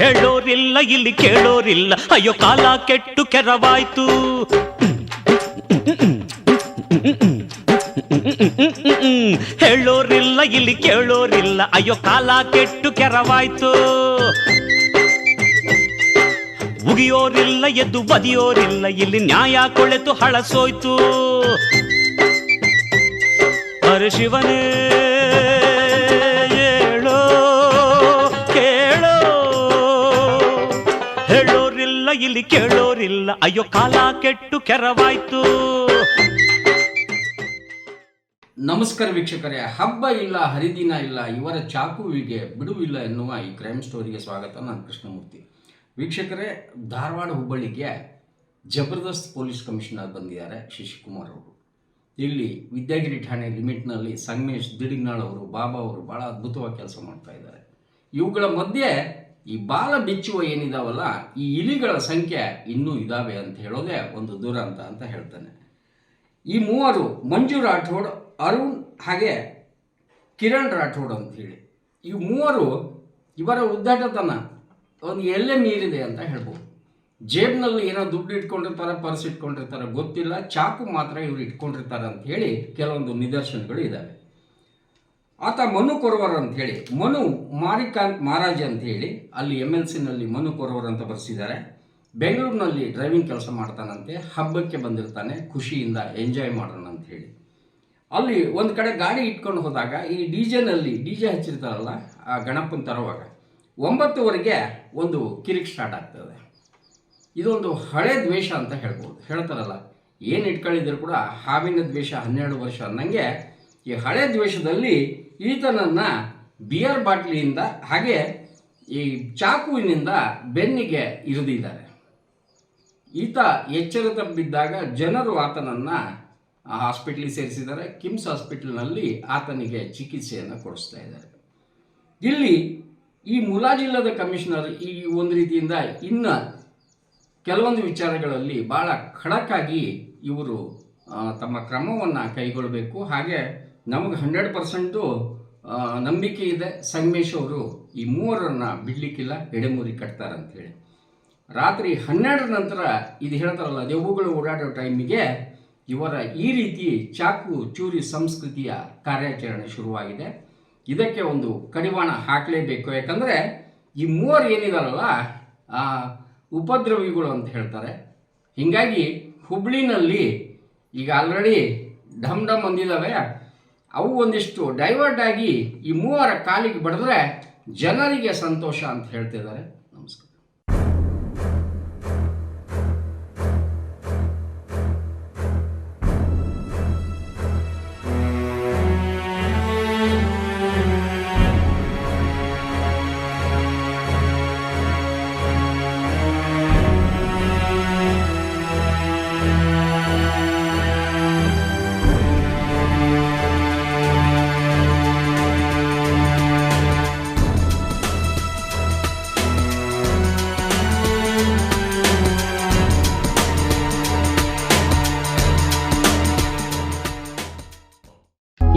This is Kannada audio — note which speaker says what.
Speaker 1: ಹೇಳೋರಿಲ್ಲ ಇಲ್ಲಿ ಕೇಳೋರಿಲ್ಲ ಅಯ್ಯೋ ಕಾಲ ಕೆಟ್ಟು ಕೆರವಾಯ್ತು ಹೇಳೋರಿಲ್ಲ ಇಲ್ಲಿ ಕೇಳೋರಿಲ್ಲ ಅಯ್ಯೋ ಕಾಲ ಕೆಟ್ಟು ಕೆರವಾಯ್ತು ಉಗಿಯೋರಿಲ್ಲ ಎದ್ದು ಬದಿಯೋರಿಲ್ಲ ಇಲ್ಲಿ ನ್ಯಾಯ ಕೊಳೆತು ಹಳಸೋಯ್ತು ಹರ ಶಿವನೇ ಹೇಳೋರಿಲ್ಲ ಇಲ್ಲಿ ಕೇಳೋರಿಲ್ಲ. ಅಯ್ಯೋ, ಕಾಲ ಕೆಟ್ಟು ಕೆರವಾಯ್ತು.
Speaker 2: ನಮಸ್ಕಾರ ವೀಕ್ಷಕರೇ. ಹಬ್ಬ ಇಲ್ಲ, ಹರಿದಿನ ಇಲ್ಲ, ಇವರ ಚಾಕುವಿಗೆ ಬಿಡುವಿಲ್ಲ ಎನ್ನುವ ಈ ಕ್ರೈಮ್ ಸ್ಟೋರಿಗೆ ಸ್ವಾಗತ. ನಾನು ಕೃಷ್ಣಮೂರ್ತಿ. ವೀಕ್ಷಕರೇ, ಧಾರವಾಡ ಹುಬ್ಬಳ್ಳಿಗೆ ಜಬರ್ದಸ್ತ್ ಪೊಲೀಸ್ ಕಮಿಷನರ್ ಬಂದಿದ್ದಾರೆ ಶಶಿಕುಮಾರ್ ಅವರು. ಇಲ್ಲಿ ವಿದ್ಯಾಗಿರಿ ಠಾಣೆ ಲಿಮಿಟ್ನಲ್ಲಿ ಸಂಗಮೇಶ್ ದಿಡಿಗ್ನಾಳ್ ಅವರು, ಬಾಬಾ ಅವರು ಭಾಳ ಅದ್ಭುತವಾಗಿ ಕೆಲಸ ಮಾಡ್ತಾ ಇದ್ದಾರೆ. ಇವುಗಳ ಮಧ್ಯೆ ಈ ಬಾಲ ಬಿಚ್ಚುವ ಏನಿದಾವಲ್ಲ, ಈ ಇಲಿಗಳ ಸಂಖ್ಯೆ ಇನ್ನೂ ಇದಾವೆ ಅಂತ ಹೇಳೋದೇ ಒಂದು ದುರಂತ ಅಂತ ಹೇಳ್ತಾನೆ. ಈ ಮೂವರು ಮಂಜು ರಾಠೋಡ್, ಅರುಣ್ ಹಾಗೆ ಕಿರಣ್ ರಾಠೋಡ್ ಅಂತ ಹೇಳಿ. ಈ ಮೂವರು ಇವರ ಉದ್ದಾಟತನ ಒಂದು ಎಲ್ಲೇ ಮೀರಿದೆ ಅಂತ ಹೇಳ್ಬೋದು. ಜೇಬ್ನಲ್ಲಿ ಏನೋ ದುಡ್ಡು ಇಟ್ಕೊಂಡಿರ್ತಾರೆ, ಪರ್ಸ್ ಇಟ್ಕೊಂಡಿರ್ತಾರೆ, ಗೊತ್ತಿಲ್ಲ, ಚಾಕು ಮಾತ್ರ ಇವ್ರು ಇಟ್ಕೊಂಡಿರ್ತಾರೆ ಅಂತ ಹೇಳಿ ಕೆಲವೊಂದು ನಿದರ್ಶನಗಳು ಇದ್ದಾವೆ ಆತ ಮನು ಕೊರವರ್ ಅಂತ ಹೇಳಿ, ಮನು ಮಾರಿಕಾಂತ್ ಮಹಾರಾಜ್ ಅಂತ ಹೇಳಿ, ಅಲ್ಲಿ ಎಂ ಎಲ್ ಸಿನಲ್ಲಿ ಮನು ಕೊರವರ್ ಅಂತ ಬರೆಸಿದ್ದಾರೆ. ಬೆಂಗಳೂರಿನಲ್ಲಿ ಡ್ರೈವಿಂಗ್ ಕೆಲಸ ಮಾಡ್ತಾನಂತೆ, ಹಬ್ಬಕ್ಕೆ ಬಂದಿರ್ತಾನೆ, ಖುಷಿಯಿಂದ ಎಂಜಾಯ್ ಮಾಡೋಣ ಅಂತ ಹೇಳಿ. ಅಲ್ಲಿ ಒಂದು ಕಡೆ ಗಾಡಿ ಇಟ್ಕೊಂಡು ಹೋದಾಗ, ಈ ಡಿ ಜೆನಲ್ಲಿ ಡಿ ಜೆ ಹಚ್ಚಿರ್ತಾರಲ್ಲ, ಆ ಗಣಪನ ತರುವಾಗ, ಒಂಬತ್ತುವರೆಗೆ ಒಂದು ಕಿರಿಕ್ ಸ್ಟಾರ್ಟ್ ಆಗ್ತದೆ. ಇದೊಂದು ಹಳೆ ದ್ವೇಷ ಅಂತ ಹೇಳ್ಬೋದು. ಹೇಳ್ತಾರಲ್ಲ, ಏನು ಇಟ್ಕೊಂಡಿದ್ರು ಕೂಡ ಹಾವಿನ ದ್ವೇಷ ಹನ್ನೆರಡು ವರ್ಷ ಅನ್ನಂಗೆ ಈ ಹಳೆ ದ್ವೇಷದಲ್ಲಿ ಈತನನ್ನು ಬಿಯರ್ ಬಾಟ್ಲಿಯಿಂದ ಹಾಗೆ ಈ ಚಾಕುವಿನಿಂದ ಬೆನ್ನಿಗೆ ಇರಿದಿದ್ದಾರೆ. ಈತ ಎಚ್ಚರ ತಪ್ಪಿದ್ದಾಗ ಜನರು ಆತನನ್ನು ಹಾಸ್ಪಿಟ್ಲಿಗೆ ಸೇರಿಸಿದ್ದಾರೆ. ಕಿಮ್ಸ್ ಹಾಸ್ಪಿಟ್ಲ್ನಲ್ಲಿ ಆತನಿಗೆ ಚಿಕಿತ್ಸೆಯನ್ನು ಕೊಡಿಸ್ತಾ ಇದ್ದಾರೆ. ಇಲ್ಲಿ ಈ ಮುಲಾಜಿಲ್ಲದ ಕಮಿಷನರ್ ಈ ಒಂದು ರೀತಿಯಿಂದ ಇನ್ನು ಕೆಲವೊಂದು ವಿಚಾರಗಳಲ್ಲಿ ಭಾಳ ಖಡಕ್ಕಾಗಿ ಇವರು ತಮ್ಮ ಕ್ರಮವನ್ನು ಕೈಗೊಳ್ಳಬೇಕು. ಹಾಗೆ ನಮಗೆ ಹಂಡ್ರೆಡ್ ಪರ್ಸೆಂಟು ನಂಬಿಕೆ ಇದೆ. ಸಂಗಮೇಶ್ ಅವರು ಈ ಮೂವರನ್ನು ಬಿಡಲಿಕ್ಕಿಲ್ಲ, ಎಡೆಮೂರಿ ಕಟ್ತಾರಂಥೇಳಿ ರಾತ್ರಿ ಹನ್ನೆರಡರ ನಂತರ ಇದು ಹೇಳ್ತಾರಲ್ಲ ದೆವ್ವಗಳು ಓಡಾಡೋ ಟೈಮಿಗೆ ಇವರ ಈ ರೀತಿ ಚಾಕು ಚೂರಿ ಸಂಸ್ಕೃತಿಯ ಕಾರ್ಯಾಚರಣೆ ಶುರುವಾಗಿದೆ. ಇದಕ್ಕೆ ಒಂದು ಕಡಿವಾಣ ಹಾಕಲೇಬೇಕು. ಯಾಕಂದರೆ ಈ ಮೂವರು ಏನಿದಾರಲ್ಲ ಉಪದ್ರವಿಗಳು ಅಂತ ಹೇಳ್ತಾರೆ. ಹೀಗಾಗಿ ಹುಬ್ಳಿನಲ್ಲಿ ಈಗ ಆಲ್ರೆಡಿ ಢಮ್ ಢಮ್ ಅಂದಿದ್ದಾವೆ ಅವು ಒಂದಿಷ್ಟು ಡೈವರ್ಟ್ ಆಗಿ ಈ ಮೂವರ ಕಾಲಿಗೆ ಬಡಿದ್ರೆ ಜನರಿಗೆ ಸಂತೋಷ ಅಂತ ಹೇಳ್ತಿದ್ದಾರೆ.